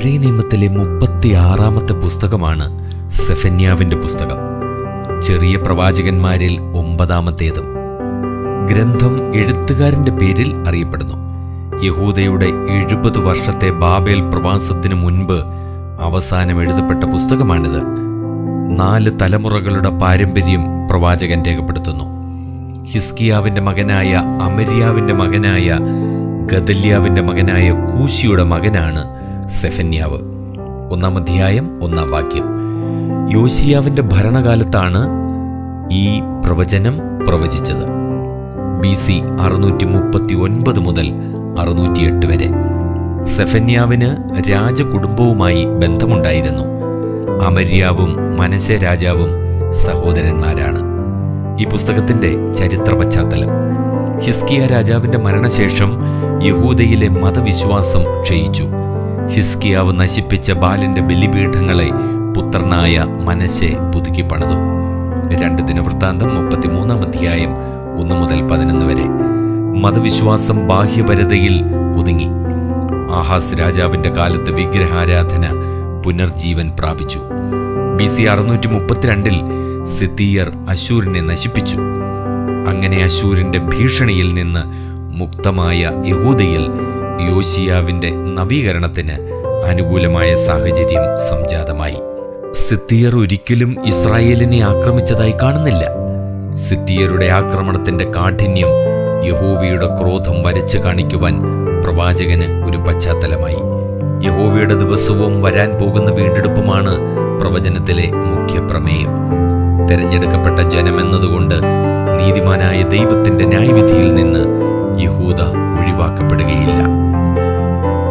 പഴയ നിയമത്തിലെ മുപ്പത്തിയാറാമത്തെ പുസ്തകമാണ് സെഫന്യാവിന്റെ പുസ്തകം. ചെറിയ പ്രവാചകന്മാരിൽ ഒമ്പതാമത്തേതും. ഗ്രന്ഥം എഴുത്തുകാരന്റെ പേരിൽ അറിയപ്പെടുന്നു. യഹൂദയുടെ എഴുപത് വർഷത്തെ ബാബേൽ പ്രവാസത്തിനു മുൻപ് അവസാനം എഴുതപ്പെട്ട പുസ്തകമാണിത്. നാല് തലമുറകളുടെ പാരമ്പര്യം പ്രവാചകൻ രേഖപ്പെടുത്തുന്നു. ഹിസ്കിയാവിന്റെ മകനായ അമരിയാവിന്റെ മകനായ ഗദല്യാവിന്റെ മകനായ കൂശിയുടെ മകനാണ് സെഫന്യാവ്. ഒന്നാം അധ്യായം ഒന്നാം വാക്യം. യോശിയാവിന്റെ ഭരണകാലത്താണ് ഈ പ്രവചനം പ്രവചിച്ചത്. ബി സി അറുന്നൂറ്റി മുപ്പത്തി ഒൻപത് മുതൽ അറുന്നൂറ്റിയെട്ട് വരെ. സെഫന്യാവിന് രാജകുടുംബവുമായി ബന്ധമുണ്ടായിരുന്നു. അമര്യാവും മനശെ രാജാവും സഹോദരന്മാരാണ്. ഈ പുസ്തകത്തിന്റെ ചരിത്ര പശ്ചാത്തലം. ഹിസ്കിയ രാജാവിന്റെ മരണശേഷം യഹൂദയിലെ മതവിശ്വാസം ക്ഷയിച്ചു. ഹിസ്കിയാവ് നശിപ്പിച്ച ബാലിന്റെ ബലിപീഠങ്ങളെ പുത്രനായ മനശെ പുതുക്കി പണിതു. രണ്ട് ദിനവൃത്താന്തം മുപ്പത്തിമൂന്നാം അധ്യായം ഒന്ന് മുതൽ പതിനൊന്ന് വരെ. മതവിശ്വാസം ബാഹ്യപരതയിൽ ഒതുങ്ങി. ആഹാസ് രാജാവിന്റെ കാലത്ത് വിഗ്രഹാരാധന പുനർജീവൻ പ്രാപിച്ചു. ബി സി അറുന്നൂറ്റി മുപ്പത്തിരണ്ടിൽ സിത്തിയർ അശൂരിനെ നശിപ്പിച്ചു. അങ്ങനെ അശൂരിന്റെ ഭീഷണിയിൽ നിന്ന് മുക്തമായ യഹൂദയിൽ യോശിയാവിന്റെ നവീകരണത്തിന് അനുകൂലമായ സാഹചര്യം സംജാതമായി. സിത്തിയർ ഒരിക്കലും ഇസ്രായേലിനെ ആക്രമിച്ചതായി കാണുന്നില്ല. സിത്തിയരുടെ ആക്രമണത്തിന്റെ കാഠിന്യം യഹോവയുടെ ക്രോധം വരച്ചു കാണിക്കുവാൻ പ്രവാചകന് ഒരു പശ്ചാത്തലമായി. യഹോവയുടെ ദിവസവും വരാൻ പോകുന്ന വീണ്ടെടുപ്പുമാണ് പ്രവചനത്തിലെ മുഖ്യ പ്രമേയം. തെരഞ്ഞെടുക്കപ്പെട്ട ജനമെന്നതുകൊണ്ട് നീതിമാനായ ദൈവത്തിന്റെ ന്യായവിധിയിൽ നിന്ന് യഹൂദ ഒഴിവാക്കപ്പെടുകയില്ല.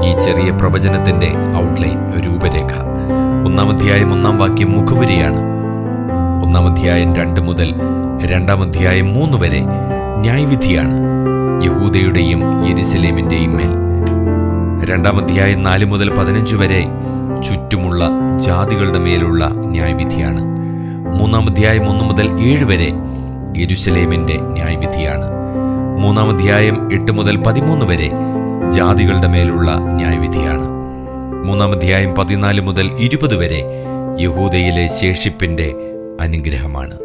ഈ ചെറിയ പ്രവചനത്തിന്റെ ഔട്ട്ലൈൻ രൂപരേഖ. ഒന്നാം അധ്യായം ഒന്നാം വാക്യം മുഖവുരിയാണ്. ഒന്നാം അധ്യായം രണ്ട് മുതൽ രണ്ടാം അധ്യായം മൂന്ന് വരെ ന്യായവിധിയാണ്. യഹൂദയുടെയും യെരുസലേമിന്റെയും മേൽ. രണ്ടാം അധ്യായം നാല് മുതൽ പതിനഞ്ച് വരെ ചുറ്റുമുള്ള ജാതികളുടെ മേലുള്ള ന്യായവിധിയാണ്. മൂന്നാം അധ്യായം ഒന്ന് മുതൽ ഏഴ് വരെ യെരുസലേമിന്റെ ന്യായവിധിയാണ്. മൂന്നാം അധ്യായം എട്ട് മുതൽ പതിമൂന്ന് വരെ ജാതികളുടെ മേലുള്ള ന്യായവിധിയാണ്. മൂന്നാം അധ്യായം പതിനാല് മുതൽ ഇരുപത് വരെ യഹൂദയിലെ ശേഷിപ്പിന്റെ അനുഗ്രഹമാണ്.